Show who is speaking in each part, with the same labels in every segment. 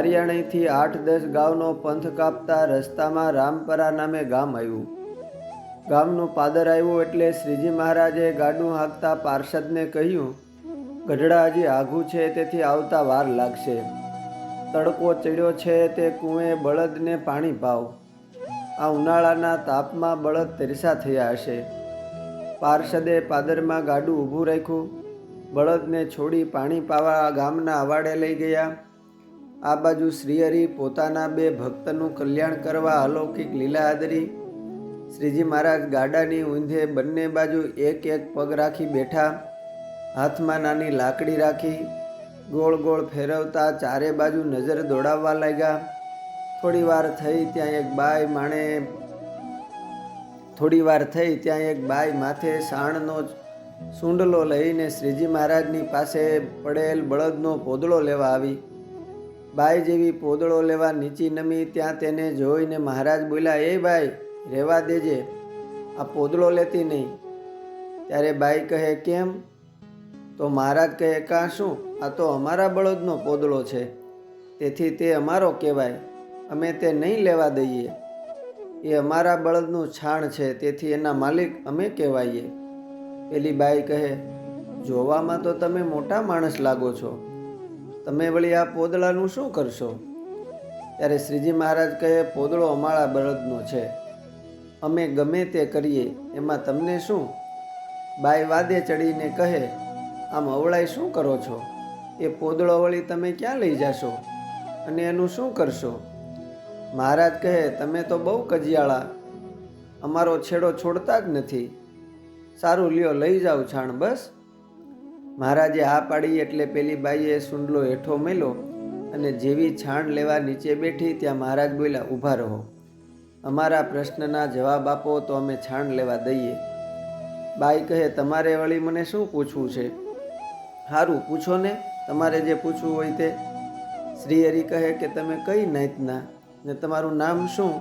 Speaker 1: મારિયાણીથી આઠ દસ ગામનો પંથ કાપતા રસ્તામાં રામપરા નામે ગામ આવ્યું. ગામનું પાદર આવ્યું એટલે શ્રીજી મહારાજે ગાડું હાંકતા પાર્ષદને કહ્યું, ગઢડા હજી આઘું છે, તેથી આવતા વાર લાગશે. તડકો ચડ્યો છે, તે કૂએ બળદને પાણી પાવ. આ ઉનાળાના તાપમાં બળદ તરસા થયા હશે. પાર્ષદે પાદરમાં ગાડું ઊભું રાખ્યું. બળદને છોડી પાણી પાવા ગામના અવાડે લઈ ગયા. આ બાજુ શ્રીહરિ પોતાના બે ભક્તનું કલ્યાણ કરવા અલૌકિક લીલા આદરી. શ્રીજી મહારાજ ગાડાની ઊંધે બંને બાજુ એક એક પગ રાખી બેઠા, હાથમાં નાની લાકડી રાખી, ગોળ ગોળ ફેરવતા ચારે બાજુ નજર દોડાવવા લાગ્યા. થોડી વાર થઈ ત્યાં એક બાઈ માણે, થોડી વાર થઈ ત્યાં એક બાઈ માથે સાણનો સૂંડલો લઈને શ્રીજી મહારાજની પાસે પડેલ બળદનો પોદળો લેવા આવી. બાઈ જેવી પોદળો લેવા નીચી નમી ત્યાં તેને જોઈને મહારાજ બોલ્યા, એ બાઈ, રહેવા દેજે. આ પોદળો લેતી નહીં. ત્યારે બાઈ કહે, કેમ? તો મહારાજ કહે, કાં શું? આ તો અમારા બળદનો પોદળો છે. તેથી તે અમારો કહેવાય. અમે તે નહીં લેવા દઈએ. એ અમારા બળદનું છાણ છે, તેથી એના માલિક અમે કહેવાઈએ. પેલી બાઈ કહે, જોવામાં તો તમે મોટા માણસ લાગો છો. તમે વળી આ પોદળાનું શું કરશો? ત્યારે શ્રીજી મહારાજ કહે, પોદળો અમારા બળદનો છે. અમે ગમે તે કરીએ, એમાં તમને શું? બાઈ વાદે ચડીને કહે, આમ અવળાઈ શું કરો છો? એ પોદળો વળી તમે ક્યાં લઈ જાશો? અને એનું શું કરશો? મહારાજ કહે, તમે તો બહુ કજિયાળા. અમારો છેડો છોડતા જ નથી. સારું લ્યો, લઈ જાઓ છાણ, બસ. મહારાજે હા પાડી એટલે પેલી બાઈએ સુંડલો હેઠો મેલો અને જેવી છાણ લેવા નીચે બેઠી ત્યાં મહારાજ બોલ્યા, ઊભા રહો. અમારા પ્રશ્નના જવાબ આપો તો અમે છાણ લેવા દઈએ. બાઈ કહે, તમારે વળી મને શું પૂછવું છે? સારું પૂછો ને. તમારે જે પૂછવું હોય તે. શ્રી હરિ કહે કે, તમે કઈ નાતના ને તમારું નામ શું?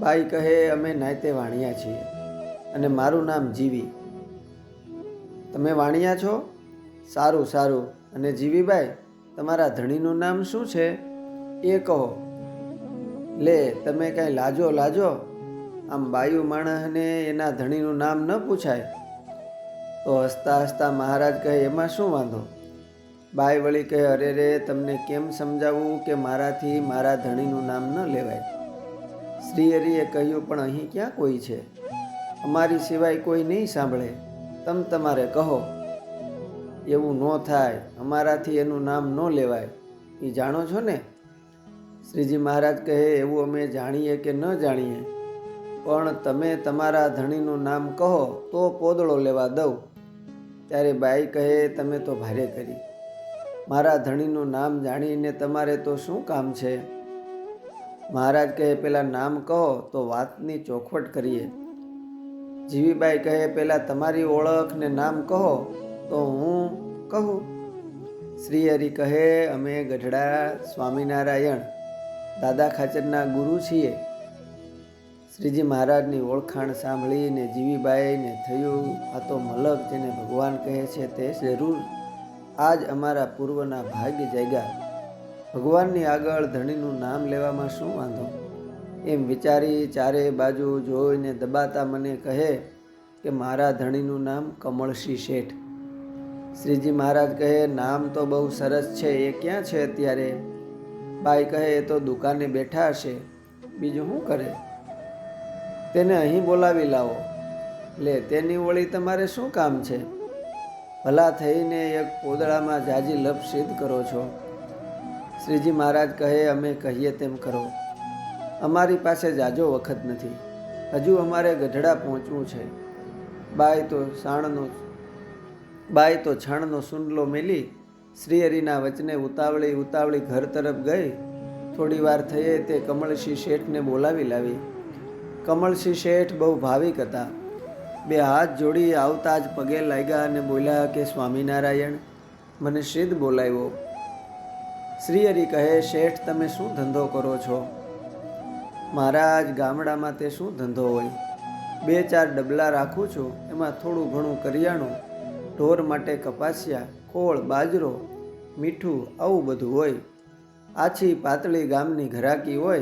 Speaker 1: બાઈ કહે, અમે નાતે વાણિયા છીએ અને મારું નામ જીવી. તમે વાણિયા છો? સારું સારું. અને જીવીબાઈ, તમારા ધણીનું નામ શું છે? એ કહો. લે, તમે કાંઈ લાજો લાજો. આમ બાયુ માણસને એના ધણીનું નામ ન પૂછાય. તો હસતા હસતા મહારાજ કહે, એમાં શું વાંધો? બાઈ વળી કહે, અરે રે, તમને કેમ સમજાવવું કે મારાથી મારા ધણીનું નામ ન લેવાય? શ્રી હરિએ કહ્યું, પણ અહીં ક્યાં કોઈ છે? અમારી સિવાય કોઈ નહીં સાંભળે. તમ તમારે કહો. એવું ન થાય, અમારાથી એનું નામ ન લેવાય. એ જાણો છો ને? શ્રીજી મહારાજ કહે, એવું અમે જાણીએ કે ન જાણીએ. પણ તમે તમારા ધણીનું નામ કહો, તો પોદળો લેવા દઉં. ત્યારે બાઈ કહે, તમે તો ભારે કરી. મારા ધણીનું નામ જાણીને તમારે તો શું કામ છે? મહારાજ કહે, પેલા નામ કહો, તો વાતની ચોખવટ કરીએ. જીવીબાઈ કહે પહેલાં તમારી ઓળખ ને નામ કહો, તો હું કહું. શ્રી હરિ કહે, અમે ગઢડા સ્વામિનારાયણ, દાદા ખાચરના ગુરુ છીએ. શ્રીજી મહારાજની ઓળખાણ સાંભળીને જીવીબાઈને થયું, આ તો મલક જેને ભગવાન કહે છે તે જરૂર. આજ અમારા પૂર્વના ભાગ્ય જાગ્યા. ભગવાનની આગળ ધણીનું નામ લેવામાં શું વાંધો? એમ વિચારી ચારે બાજુ જોઈને દબાતા મને કહે કે મારા ધણીનું નામ કમળસિંહ શેઠ. શ્રીજી મહારાજ કહે, નામ તો બહુ સરસ છે, એ ક્યાં છે અત્યારે? બાઈ કહે, એ તો દુકાને બેઠા હશે, બીજું શું કરે? તેને અહીં બોલાવી લાવો. લે, તેની વળી તમારે શું કામ છે? ભલા થઈને એક પોદળામાં જાજી લપ સિદ્ધ કરો છો. શ્રીજી મહારાજ કહે, અમે કહીએ તેમ કરો. અમારી પાસે જાજો વખત નથી. હજુ અમારે ગઢડા પહોંચવું છે. બાય તો સાણનો બાય તો છાણનો સુંડલો મેલી, શ્રીહરિના વચને ઉતાવળી ઉતાવળી ઘર તરફ ગઈ. થોડી વાર થયે તે કમળસિંહ શેઠને બોલાવી લાવી. કમળસિંહ શેઠ બહુ ભાવિક હતા. બે હાથ જોડી આવતા જ પગે લાગ્યા અને બોલ્યા કે, સ્વામિનારાયણ. મને સિદ્ધ બોલાવ્યો. શ્રીહરિ કહે, શેઠ, તમે શું ધંધો કરો છો? મહારાજ ગામડામાં તે શું ધંધો હોય? બે ચાર ડબલા રાખું છું, એમાં થોડું ઘણું કરિયાણું, ઢોર માટે કપાસિયા, ખોળ, બાજરો, મીઠું, આવું બધું હોય. આછી પાતળી ગામની ઘરાકી હોય,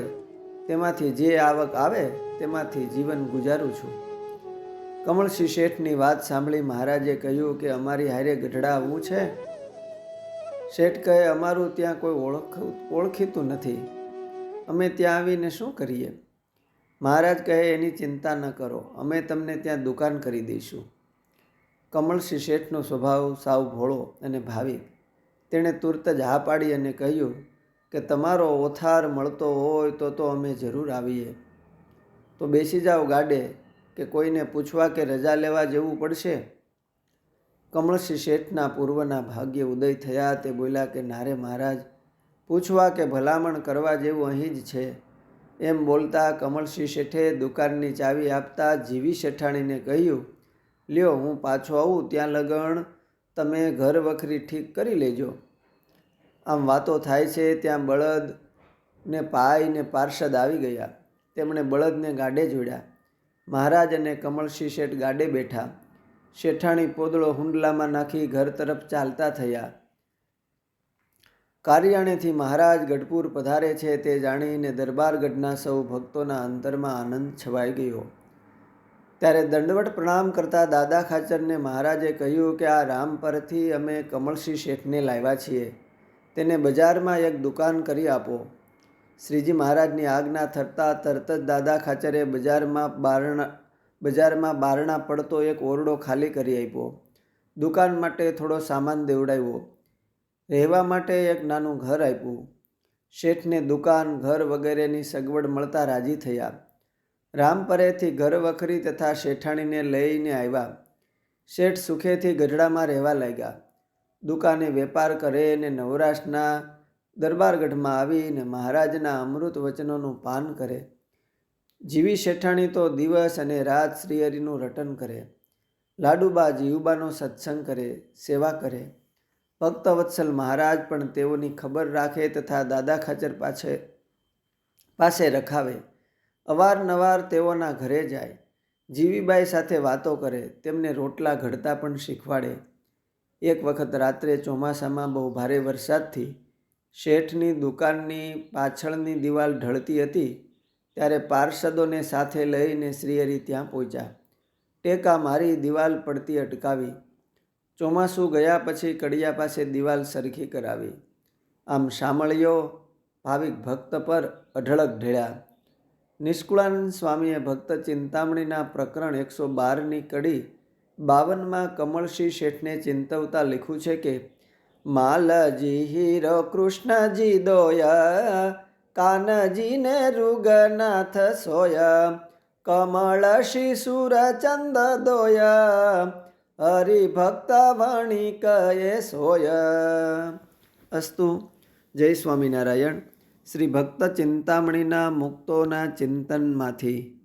Speaker 1: તેમાંથી જે આવક આવે, તેમાંથી જીવન ગુજારું છું. કમળસિંહ શેઠની વાત સાંભળી મહારાજે કહ્યું કે અમારી હારે ગઢડા આવવું છે? શેઠ કહે, અમારું ત્યાં કોઈ ઓળખ, ઓળખીતું નથી. અમે ત્યાં આવીને શું કરીએ? મહારાજ કહે, એની ચિંતા ન કરો. અમે તમને ત્યાં દુકાન કરી દઈશું. કમળસિંહ શેઠનો સ્વભાવ સાવ ભોળો અને ભાવિક તેણે તુરત જ હા પાડી અને કહ્યું કે, તમારો ઓથાર મળતો હોય તો તો અમે જરૂર આવીએ. તો બેસી જાઓ ગાડે કે કોઈને પૂછવા કે રજા લેવા જવું પડશે? કમળસિંહ શેઠના પૂર્વના ભાગ્ય ઉદય થયા. તે બોલ્યા કે નારે મહારાજ પૂછવા કે ભલામણ કરવા જેવું અહીં જ છે. એમ બોલતા કમળસિંહ શેઠે દુકાનની ચાવી આપતા જીવી શેઠાણીને કહ્યું, લ્યો, હું પાછો આવું, ત્યાં લગણ તમે ઘર વખરી ઠીક કરી લેજો. આમ વાતો થાય છે, ત્યાં બળદ ને પાય ને પાર્ષદ આવી ગયા. તેમણે બળદને ગાડે જોડ્યા. મહારાજ અને કમળસિંહ શેઠ ગાડે બેઠા. શેઠાણી પોદળો હુંડલામાં નાખી ઘર તરફ ચાલતા થયા. કારિયાણેથી મહારાજ ગઢપુર પધારે છે તે જાણીને દરબારગઢના સૌ ભક્તોના અંતરમાં આનંદ છવાઈ ગયો. ત્યારે દંડવટ પ્રણામ કરતા દાદા ખાચરને મહારાજે કહ્યું કે આ રામ પરથી અમે કમળસિંહ શેઠને લાવ્યા છીએ. તેને બજારમાં એક દુકાન કરી આપો. શ્રીજી મહારાજની આજ્ઞા થતાં તરત જ દાદા ખાચરે બજારમાં બારણા બજારમાં બારણા પડતો એક ઓરડો ખાલી કરી આપ્યો. દુકાન માટે થોડો સામાન દેવડાવ્યો. રહેવા માટે એક નાનું ઘર આપ્યું. શેઠને દુકાન, ઘર વગેરેની સગવડ મળતા રાજી થયા. રામપરેથી ઘર વખરી તથા શેઠાણીને લઈને આવ્યા. શેઠ સુખેથી ગઢડામાં રહેવા લાગ્યા. દુકાને વેપાર કરે ને નવરાશના દરબારગઢમાં આવીને મહારાજના અમૃત વચનોનું પાન કરે. જીવી શેઠાણી તો દિવસ અને રાત શ્રીહરિનું રટન કરે. લાડુબા જીવુબાનો સત્સંગ કરે, સેવા કરે. ભક્તવત્સલ મહારાજ પણ તેઓની ખબર રાખે તથા દાદા ખાચર પાછે, પાસે રખાવે. અવારનવાર તેઓના ઘરે જાય. જીવીબાઈ સાથે વાતો કરે. તેમને રોટલા ઘડતા પણ શીખવાડે. એક વખત રાત્રે ચોમાસામાં બહુ ભારે વરસાદથી શેઠની દુકાનની પાછળની દિવાલ ઢળતી હતી, ત્યારે પાર્ષદોને સાથે લઈને શ્રીહરિ ત્યાં પહોંચ્યા. ટેકા મારી દિવાલ પડતી અટકાવી. ચોમાસું ગયા પછી કડિયા પાસે દિવાલ સરખી કરાવી. આમ શામળીઓ ભાવિક ભક્ત પર અઢળક ઢળ્યા. નિષ્કુળાનંદ સ્વામીએ ભક્ત ચિંતામણીના પ્રકરણ એકસો બારની કડી બાવનમાં કમળસિંહ શેઠને ચિંતવતા લખ્યું છે કે, માલજી હીરો કૃષ્ણજી દોયા, કાનજીને રૂગનાથ સોયા કમળ શિશુર ચંદ દોયા હરિભક્ત વણી કયે સોય. અસ્તુ જય સ્વામિનારાયણ. શ્રી ભક્ત ચિંતામણીના મુક્તોના ચિંતનમાંથી